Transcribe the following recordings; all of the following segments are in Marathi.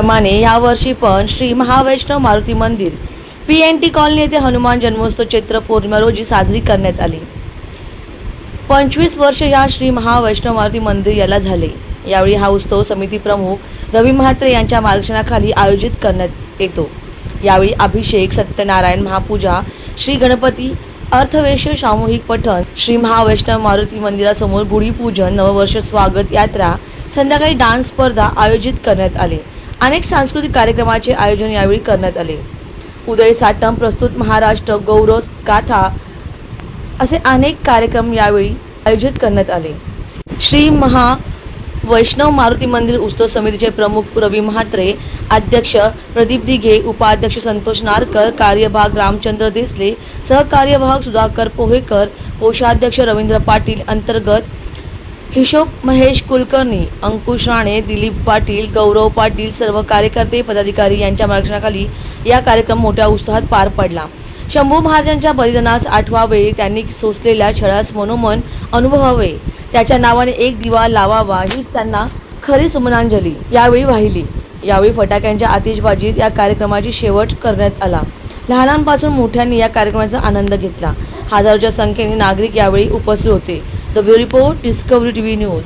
प्रमाणे यावर्षी पण श्री महावैष्णव मारुती मंदिर पी एन टी कॉलनी येथे हनुमान जन्मोत्सव चैत्र पौर्णिमा रोजी साजरी करण्यात आली. पंचवीस वर्ष या श्री महावैष्णव मारुती मंदिर याला झाले. यावेळी हा उत्सव समिती प्रमुख रवी म्हात्रे यांच्या मार्गदर्शनाखाली आयोजित करण्यात येतो. यावेळी अभिषेक सत्यनारायण महापूजा श्री गणपती अर्थवेश सामूहिक पठण श्री महावैष्णव मारुती मंदिरासमोर गुढीपूजन नववर्ष स्वागत यात्रा संध्याकाळी डान्स स्पर्धा आयोजित करण्यात आले. अनेक सांस्कृतिक कार्यक्रमाचे आयोजन यावेळी करण्यात आले. उदय साटम प्रस्तुत महाराष्ट्र गौरव गाथा असे अनेक कार्यक्रम यावेळी आयोजित करण्यात आले. श्री महा वैष्णव मारुती मंदिर उत्सव समितीचे प्रमुख रवी म्हात्रे अध्यक्ष प्रदीप दिघे उपाध्यक्ष संतोष नारकर कार्यभाग रामचंद्र देसले सहकार्यभाग सुधाकर पोहेकर कोषाध्यक्ष रवींद्र पाटील अंतर्गत हिशोब महेश कुलकर्णी अंकुश राणे दिलीप पाटील गौरव पाटील सर्व कार्यकर्ते पदाधिकारी यांच्या मार्गदर्शनाखाली या कार्यक्रम मोठ्या उत्साहात पार पडला. शंभू महाराजांच्या बलिदानास आठवावे त्यांनी सोसलेल्या छळास मनोमन अनुभवावे. त्याच्या नावाने एक दिवा लावावा ही त्यांना खरी सुमनांजली यावेळी वाहिली. यावेळी फटाक्यांच्या आतिषबाजीत या कार्यक्रमाची शेवट करण्यात आला. लहानांपासून मोठ्यांनी या कार्यक्रमाचा आनंद घेतला. हजारोच्या संख्येने नागरिक यावेळी उपस्थित होते. The Bureau Report, Discovery TV News.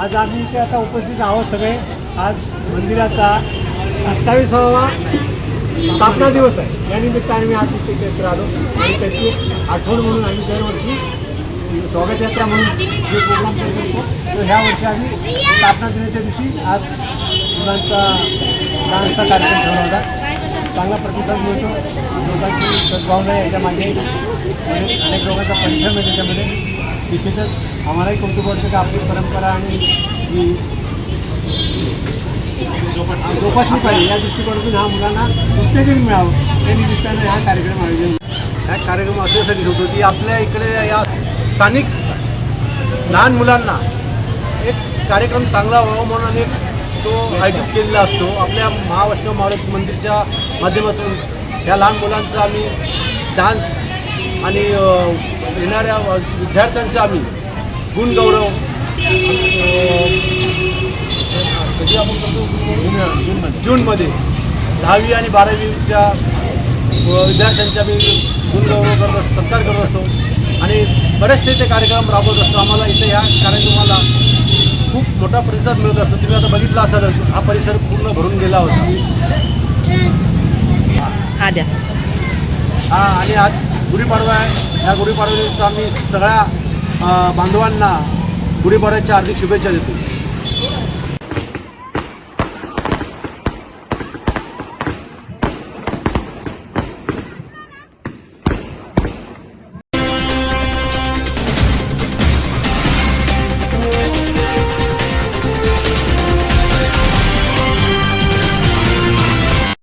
आज आम्ही इथे आता उपस्थित आहोत सगळे. आज मंदिराचा सत्तावीसावा स्थापना दिवस आहे. या निमित्ताने मी आज इथे क्षेत्र आलो. आणि त्याची आठवण म्हणून आम्ही दरवर्षी स्वागत यात्रा म्हणून जे प्रोग्राम करत असतो तर ह्या वर्षी आम्ही स्थापना दिनाच्या दिवशी आज मुलांचा डान्सचा कार्यक्रम ठेवला होता. चांगला प्रतिसाद मिळतो. लोकांची सद्भावना आहे याच्यामागे आणि अनेक लोकांचा परिश्रम आहे त्याच्यामध्ये. आम्हालाही कौतुक वाटतं की आपली परंपरा आणि ही जोपासली पाहिजे या दृष्टिकोनातून ह्या मुलांना उत्तेजन मिळावं या निमित्तानं हा कार्यक्रम आयोजन हा कार्यक्रम असण्यासाठी होतो की आपल्या इकडे या स्थानिक लहान मुलांना एक कार्यक्रम चांगला व्हावा म्हणून एक तो आयोजित केलेला असतो. आपल्या महावैष्णव महाराज मंदिरच्या माध्यमातून ह्या लहान मुलांचा आम्ही डान्स आणि येणाऱ्या विद्यार्थ्यांचा आम्ही गुणगौरव. कधी आपण करतो जूनमध्ये. दहावी आणि बारावीच्या विद्यार्थ्यांच्या आम्ही गुणगौरव करत असतो सत्कार करत असतो. आणि बरेचसे ते कार्यक्रम राबवत असतो. आम्हाला इथे ह्या कार्यक्रमाला खूप मोठा प्रतिसाद मिळत असतो. तुम्ही आता बघितला असालच हा परिसर पूर्ण भरून गेला होता. हा द्या. हा आणि आज गुढीपाडवा आहे. या गुढीपाडव्यानिमित्त आम्ही सगळ्या बांधवांना गुढीपाड्याच्या हार्दिक शुभेच्छा देतो.